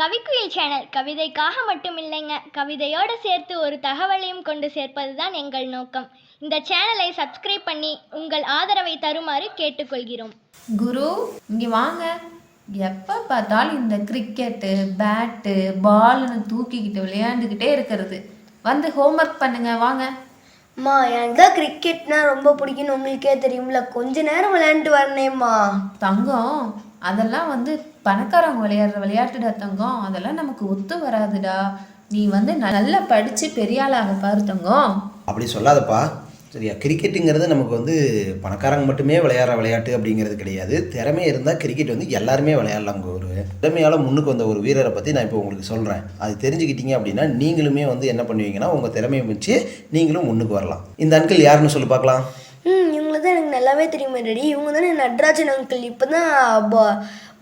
Kavikkuyil channel. கவிதைக்காக மட்டும் இல்லைங்க கவிதையோடு சேர்த்து ஒரு தகவலையும் கொண்டு சேர்ப்பது தான் எங்கள் நோக்கம். இந்த சேனலை சப்ஸ்கிரைப் பண்ணி உங்கள் ஆதரவை தருமாறு கேட்டுக்கொள்கிறோம். குரு இங்கே வாங்க. எப்போ பார்த்தாலும் இந்த கிரிக்கெட்டு பேட்டு பால்னு தூக்கிக்கிட்டு விளையாண்டுக்கிட்டே இருக்கிறது. வந்து ஹோம்ஒர்க் பண்ணுங்க. வாங்க. அம்மா எனக்கு தான் கிரிக்கெட்னா ரொம்ப பிடிக்கும்னு உங்களுக்கே தெரியும்ல. கொஞ்ச நேரம் விளையாண்டுட்டு வரனேம்மா தங்கம் அதெல்லாம் வந்து பணக்காரவங்க விளையாடுற விளையாட்டுடா தங்கம். அதெல்லாம் நமக்கு ஒத்து வராதுடா. நீ வந்து நல்லா படித்து பெரிய ஆளாக பாரு தங்கம். அப்படி சொல்லாதப்பா. சரியா? கிரிக்கெட்டுங்கிறது நமக்கு வந்து பணக்காரங்க மட்டுமே விளையாடுற விளையாட்டு அப்படிங்கிறது கிடையாது. திறமை இருந்தால் கிரிக்கெட் வந்து எல்லாருமே விளையாடலாம் ஒரு திறமையால் முன்னுக்கு வந்த ஒரு வீரரை பற்றி நான் இப்போ உங்களுக்கு சொல்கிறேன் அது தெரிஞ்சுக்கிட்டீங்க அப்படின்னா நீங்களுமே வந்து என்ன பண்ணுவீங்கன்னா உங்கள் திறமையை வச்சு நீங்களும் முன்னுக்கு வரலாம். இந்த அங்கிள் யாருன்னு சொல்லி பார்க்கலாம். ம் தான் எனக்கு நல்லாவே தெரியுமே ரெடி இவங்க தானே நட்ராஜன் அங்கிள் இப்போ தான்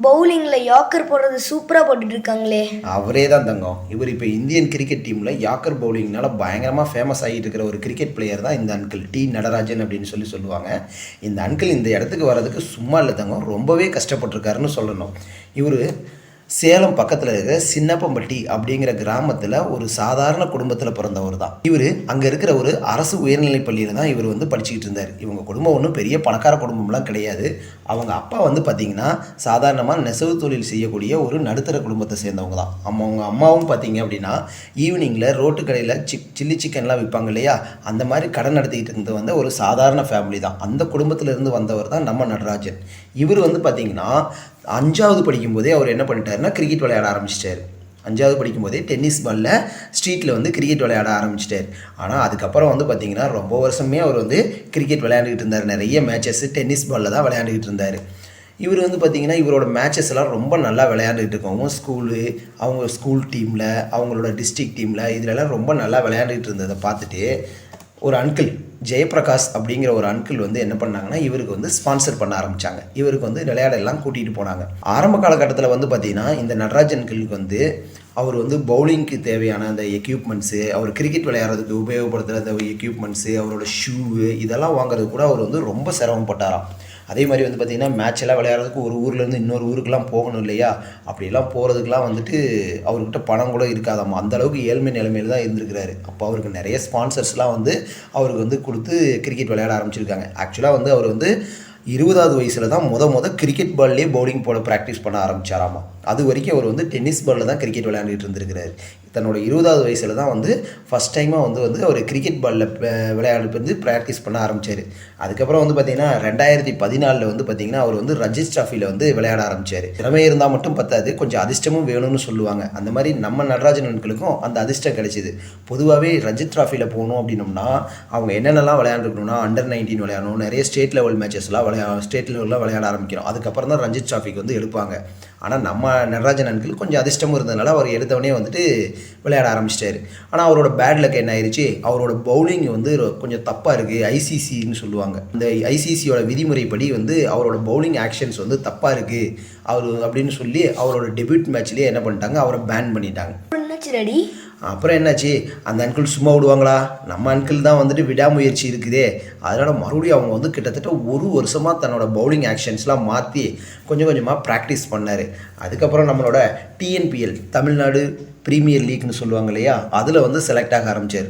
பவுலிங்கில் யாக்கர் போடுறது சூப்பராக போட்டுட்டு இருக்காங்களே. அவரே தான் தங்கம். இவர் இப்போ இந்தியன் கிரிக்கெட் டீமில் யாக்கர் பவுலிங்னால பயங்கரமாக ஃபேமஸ் ஆகிட்டு இருக்கிற ஒரு கிரிக்கெட் பிளேயர் தான் இந்த அன்கிள் டி நடராஜன் அப்படின்னு சொல்லி சொல்லுவாங்க. இந்த அன்கிள் இந்த இடத்துக்கு வர்றதுக்கு சும்மா இல்லை தங்கம். ரொம்பவே கஷ்டப்பட்டிருக்காருன்னு சொல்லணும். இவர் சேலம் பக்கத்தில் இருக்கிற சின்னப்பம்பட்டி அப்படிங்கிற கிராமத்தில் ஒரு சாதாரண குடும்பத்தில் பிறந்தவர் தான். இவர் அங்கே இருக்கிற ஒரு அரசு உயர்நிலைப் பள்ளியில் தான் இவர் வந்து படிச்சுக்கிட்டு இருந்தார். இவங்க குடும்பம் ஒன்றும் பெரிய பணக்கார குடும்பம்லாம் கிடையாது. அவங்க அப்பா வந்து பார்த்திங்கன்னா சாதாரணமாக நெசவு தொழில் செய்யக்கூடிய ஒரு நடுத்தர குடும்பத்தை சேர்ந்தவங்க தான். அம்மா அவங்க அம்மாவும் பார்த்தீங்க அப்படின்னா ஈவினிங்கில் ரோட்டு கடையில் சிக் சில்லி சிக்கன்லாம் விற்பாங்க இல்லையா? அந்த மாதிரி கடன் நடத்திக்கிட்டு இருந்து வந்த ஒரு சாதாரண ஃபேமிலி தான். அந்த குடும்பத்திலேருந்து வந்தவர் தான் நம்ம நடராஜன். இவர் வந்து பார்த்திங்கன்னா அஞ்சாவது படிக்கும்போதே அவர் என்ன பண்ணிட்டாருன்னா கிரிக்கெட் விளையாட ஆரம்பிச்சிட்டார். அஞ்சாவது படிக்கும்போதே டென்னிஸ் பாலில் ஸ்ட்ரீட்டில் வந்து கிரிக்கெட் விளையாட ஆரம்பிச்சிட்டார். ஆனால் அதுக்கப்புறம் வந்து பார்த்திங்கன்னா ரொம்ப வருஷமே அவர் வந்து கிரிக்கெட் விளையாண்டுக்கிட்டு இருந்தார். நிறைய மேட்சஸ் டென்னிஸ் பாலில் தான் விளையாண்டுக்கிட்டு இருந்தார். இவர் வந்து பார்த்திங்கன்னா இவரோட மேட்சஸ் எல்லாம் ரொம்ப நல்லா விளையாண்டுக்கிட்டு இருக்கவங்க ஸ்கூலு அவங்க ஸ்கூல் டீமில் அவங்களோட டிஸ்ட்ரிக்ட் டீமில் இதிலெல்லாம் ரொம்ப நல்லா விளையாண்டுக்கிட்டு இருந்ததை பார்த்துட்டு ஒரு அங்கிள் ஜெயபிரகாஷ் அப்படிங்கிற ஒரு அங்கிள் வந்து என்ன பண்ணாங்கன்னா இவருக்கு வந்து ஸ்பான்சர் பண்ண ஆரம்பித்தாங்க இவருக்கு வந்து விளையாட எல்லாம் கூட்டிகிட்டு போனாங்க. ஆரம்ப காலகட்டத்தில் வந்து பார்த்தீங்கன்னா இந்த நடராஜ் அங்கிளுக்கு வந்து அவர் வந்து பவுலிங்க்கு தேவையான அந்த எக்யூப்மெண்ட்ஸு அவர் கிரிக்கெட் விளையாடுறதுக்கு உபயோகப்படுத்துகிற அந்த எக்யூப்மெண்ட்ஸு அவரோட ஷூவு இதெல்லாம் வாங்குறது கூட அவர் வந்து ரொம்ப சிரமப்பட்டாராம். அதே மாதிரி வந்து பார்த்திங்கன்னா மேட்ச் எல்லாம் விளையாடுறதுக்கு ஒரு ஊர்லேருந்து இன்னொரு ஊருக்குலாம் போகணும் இல்லையா? அப்படிலாம் போகிறதுக்கெலாம் வந்துட்டு அவர்கிட்ட பணம் கூட இருக்காதாம்மா அந்தளவுக்கு ஏழ்மை நிலைமையில் தான் இருந்திருக்கிறாரு. அப்போ அவருக்கு நிறைய ஸ்பான்சர்ஸ்லாம் வந்து அவருக்கு வந்து கொடுத்து கிரிக்கெட் விளையாட ஆரம்பிச்சிருக்காங்க. ஆக்சுவலாக வந்து அவர் வந்து இருபதாவது வயசில் தான் முத முத கிரிக்கெட் பால்லேயே பவுலிங் போட ப்ராக்டிஸ் பண்ண ஆரம்பிச்சாராமா? அது வரைக்கும் அவர் வந்து டென்னிஸ் பாலில் தான் கிரிக்கெட் விளையாண்டுட்டு இருந்திருக்கிறாரு. தன்னோட இருபதாவது வயசில் தான் வந்து ஃபஸ்ட் டைமாக வந்து வந்து அவர் கிரிக்கெட் பாலில் விளையாடு வந்து ப்ராக்டிஸ் பண்ண ஆரம்பித்தார் அதுக்கப்புறம் வந்து பார்த்திங்கன்னா ரெண்டாயிரத்தி பதினாலில் வந்து பார்த்திங்கன்னா அவர் வந்து ரஞ்சித் ட்ராஃபியில் வந்து விளையாட ஆரம்பித்தார் திறமை இருந்தால் மட்டும் பத்தாது கொஞ்சம் அதிர்ஷ்டமும் வேணும்னு சொல்லுவாங்க. அந்த மாதிரி நம்ம நடராஜன் அன்களுக்கும் அந்த அதிர்ஷ்டம் கிடைச்சிது. பொதுவாகவே ரஞ்சித் ட்ராஃபியில் போகணும் அப்படின்னம்னா அவங்க என்னென்னலாம் விளையாண்டுருக்கணும்னா அண்டர் நைன்டீன் விளையாடணும் நிறைய ஸ்டேட் லெவல் மேட்சஸ்லாம் விளையா ஸ்டேட் லெவலில் விளையாட ஆரம்பிக்கிறோம் அதுக்கப்புறம் தான் ரஞ்சித் ட்ராஃபிக்கு வந்து எடுப்பாங்க. ஆனால் நம்ம நடராஜன் அன்கிள் கொஞ்சம் அதிர்ஷ்டமும் இருந்ததுனால அவர் எடுத்தவொடனே வந்துட்டு விளையாட ஆரம்பிச்சிட்டாரு. ஆனால் அவரோட பேட் லக் என்ன ஆயிடுச்சு அவரோட பவுலிங் வந்து கொஞ்சம் தப்பாக இருக்குது ஐசிசின்னு சொல்லுவாங்க. இந்த ஐசிசியோட விதிமுறைப்படி வந்து அவரோட பவுலிங் ஆக்ஷன்ஸ் வந்து தப்பாக இருக்குது அவர் அப்படின்னு சொல்லி அவரோட டெபியூட் மேட்ச்லேயே என்ன பண்ணிட்டாங்க? அவரை பேன் பண்ணிட்டாங்க. ரெடி அப்புறம் என்னாச்சு? அந்த அங்கிள் சும்மா விடுவாங்களா நம்ம அங்கிள் தான் வந்துட்டு விடாமுயற்சி இருக்குதே. அதனால் மறுபடியும் அவங்க வந்து கிட்டத்தட்ட ஒரு வருஷமாக தன்னோட பவுலிங் ஆக்ஷன்ஸ்லாம் மாற்றி கொஞ்சம் கொஞ்சமாக ப்ராக்டிஸ் பண்ணார். அதுக்கப்புறம் நம்மளோட டிஎன்பிஎல் தமிழ்நாடு ப்ரீமியர் லீக்னு சொல்லுவாங்க இல்லையா? அதில் வந்து செலக்ட் ஆக ஆரம்பித்தார்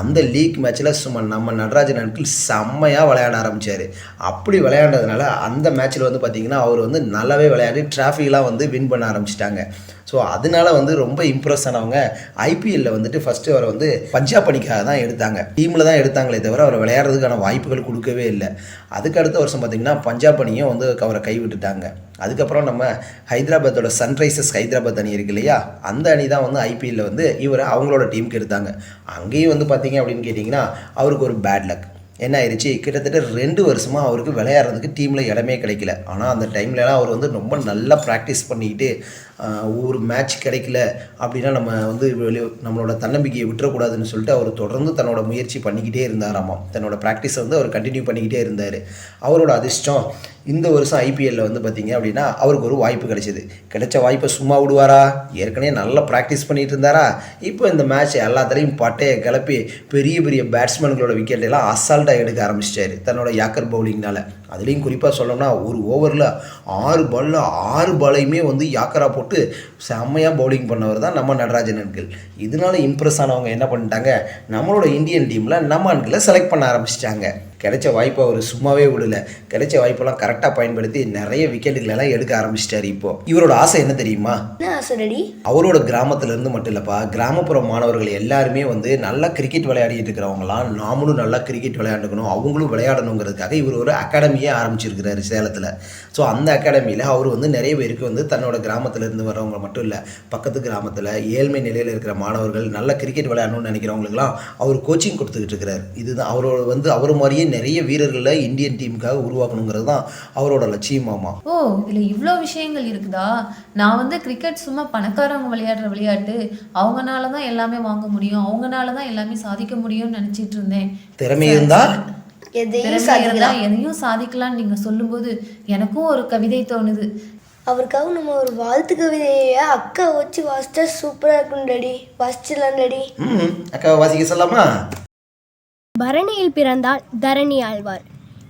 அந்த லீக் மேட்ச்சில் சும்மா நம்ம நடராஜன் அன்கிள் செம்மையாக விளையாட ஆரம்பித்தார் அப்படி விளையாண்டதுனால அந்த மேட்ச்சில் வந்து பார்த்திங்கன்னா அவர் வந்து நல்லாவே விளையாடி டிராஃபிக்லாம் வந்து வின் பண்ண ஆரம்பிச்சிட்டாங்க. ஸோ அதனால வந்து ரொம்ப இம்ப்ரெஸ் ஆனவங்க ஐபிஎல்ல வந்துட்டு ஃபஸ்ட்டு அவரை வந்து பஞ்சாப் அணிக்காக தான் எடுத்தாங்க. டீமில் தான் எடுத்தாங்களே தவிர அவரை விளையாடுறதுக்கான வாய்ப்புகள் கொடுக்கவே இல்லை. அதுக்கு அடுத்த வருஷம் பார்த்தீங்கன்னா பஞ்சாப் அணியும் வந்து அவரை கைவிட்டுட்டாங்க. அதுக்கப்புறம் நம்ம ஹைதராபாத்தோட சன்ரைசர்ஸ் ஹைதராபாத் அணி இருக்கு இல்லையா? அந்த அணி தான் வந்து ஐபிஎல்ல வந்து இவரை அவங்களோட டீமுக்கு எடுத்தாங்க. அங்கேயும் வந்து பார்த்தீங்க அப்படின்னு கேட்டிங்கன்னா அவருக்கு ஒரு பேட் லக் என்ன ஆயிடுச்சு கிட்டத்தட்ட ரெண்டு வருஷமாக அவருக்கு விளையாடுறதுக்கு டீமில் இடமே கிடைக்கல. ஆனால் அந்த டைம்லலாம் அவர் வந்து ரொம்ப நல்லா ப்ராக்டிஸ் பண்ணிக்கிட்டு ஒரு மேட்ச் கிடைக்கல அப்படின்னா நம்ம வந்து நம்மளோட தன்னம்பிக்கையை விட்டுறக்கூடாதுன்னு சொல்லிட்டு அவர் தொடர்ந்து தன்னோட முயற்சி பண்ணிக்கிட்டே இருந்தாராமாம் தன்னோட ப்ராக்டிஸை வந்து அவர் கண்டினியூ பண்ணிக்கிட்டே இருந்தார். அவரோட அதிர்ஷ்டம் இந்த வருஷம் ஐபிஎல்ல வந்து பார்த்தீங்க அப்படின்னா அவருக்கு ஒரு வாய்ப்பு கிடைச்சிது. கிடைச்ச வாய்ப்பை சும்மா விடுவாரா? ஏற்கனவே நல்லா ப்ராக்டிஸ் பண்ணிகிட்டு இருந்தாரா? இப்போ இந்த மேட்ச் எல்லாத்துலேயும் பட்டையை கிளப்பி பெரிய பெரிய பேட்ஸ்மேன்களோட விக்கெட் எல்லாம் அசால்ட்டாக எடுக்க ஆரம்பிச்சிட்டாரு. தன்னோட யாக்கர் பவுலிங்னால் அதுலேயும் குறிப்பாக சொல்லணும்னா ஒரு ஓவரில் ஆறு பாலில் ஆறு பாலையுமே வந்து யாக்கரா போட்டு செம்மையாக பவுலிங் பண்ணவர் தான் நம்ம நடராஜன் அன்கிள் இதனால இம்ப்ரெஸ் ஆனவங்க என்ன பண்ணிட்டாங்க? நம்மளோட இந்தியன் டீமில் நம்ம அன்கிளை செலக்ட் பண்ண ஆரம்பிச்சிட்டாங்க. கிடைச்ச வாய்ப்பை அவர் சும்மாவே விடல. கிடைச்ச வாய்ப்பெல்லாம் கரெக்டாக பயன்படுத்தி நிறைய விக்கெட்டுகளெல்லாம் எடுக்க ஆரம்பிச்சிட்டாரு இப்போ. இவரோட ஆசை என்ன தெரியுமா? அவரோட கிராமத்துல இருந்து மட்டும் இல்லைப்பா கிராமப்புற மாணவர்கள் எல்லாருமே வந்து நல்லா கிரிக்கெட் விளையாடிட்டு இருக்கிறவங்களாம் நாமளும் நல்லா கிரிக்கெட் விளையாண்டுக்கணும் அவங்களும் விளையாடணுங்கிறதுக்காக இவர் ஒரு அகாடமியே ஆரம்பிச்சிருக்கிறாரு சேலத்தில். ஸோ அந்த அகாடமியில் அவர் வந்து நிறைய பேருக்கு வந்து தன்னோட கிராமத்துல இருந்து வரவங்க மட்டும் இல்லை பக்கத்து கிராமத்தில் ஏழ்மை நிலையில் இருக்கிற மாணவர்கள் நல்லா கிரிக்கெட் விளையாடணும்னு நினைக்கிறவங்களுக்குலாம் அவர் கோச்சிங் கொடுத்துக்கிட்டு இருக்கிறார். இதுதான் அவரோட வந்து அவர் மாதிரியே நிறைய வீரர்களை இந்தியன் டீமுக்காக உருவாக்கணுங்கிறது தான் அவரோட லட்சியமாமா ஓ இதில் இவ்வளோ விஷயங்கள் இருக்குதா? நான் வந்து கிரிக்கெட் சும்மா பணக்காரவங்க விளையாடுற விளையாட்டு அவங்கனால தான் எல்லாமே வாங்க முடியும் அவங்கனால தான் எல்லாமே சாதிக்க முடியும்னு நினச்சிட்டு இருந்தேன். திறமை இருந்தால் எதையும் சாதிக்கலாம். சாதிக்கலாம்னு நீங்கள் சொல்லும்போது எனக்கும் ஒரு கவிதை தோணுது. அவருக்காக நம்ம ஒரு வாழ்த்து கவிதையை அக்கா வச்சு வாசிச்சா சூப்பராக இருக்கும் டாடி வாசிச்சிடலாம் டாடி ம் அக்கா வாசிக்க சொல்லாமா? பரணியில் பிறந்தால் தரணி ஆழ்வார்.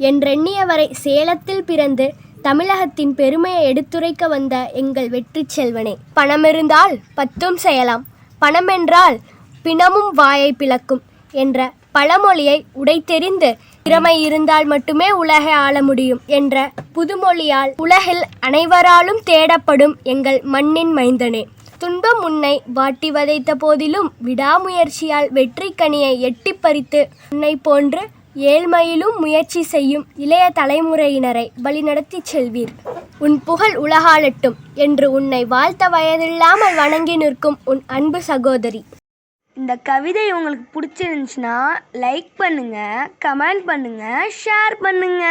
என்றெண்ணியவரை சேலத்தில் பிறந்து தமிழகத்தின் பெருமையை எடுத்துரைக்க வந்த எங்கள் வெற்றி செல்வனே பணமிருந்தால் பத்தும் செய்யலாம் பணமென்றால் பிணமும் வாயை பிளக்கும் என்ற பழமொழியை உடைத்தெறிந்து திறமை இருந்தால் மட்டுமே உலகை ஆள முடியும் என்ற புதுமொழியால் உலகில் அனைவராலும் தேடப்படும் எங்கள் மண்ணின் மைந்தனே. துன்பம் உன்னை வாட்டி வதைத்த போதிலும் விடாமுயற்சியால் வெற்றி கனியை எட்டி பறித்து உன்னை போன்று ஏழ்மையிலும் முயற்சி செய்யும் இளைய தலைமுறையினரை வழிநடத்தி செல்வீர். உன் புகழ் உலகாலட்டும் என்று உன்னை வாழ்த்த வயதில்லாமல் வணங்கி நிற்கும் உன் அன்பு சகோதரி. இந்த கவிதை உங்களுக்கு பிடிச்சிருந்துச்சுன்னா லைக் பண்ணுங்க கமெண்ட் பண்ணுங்க ஷேர் பண்ணுங்க.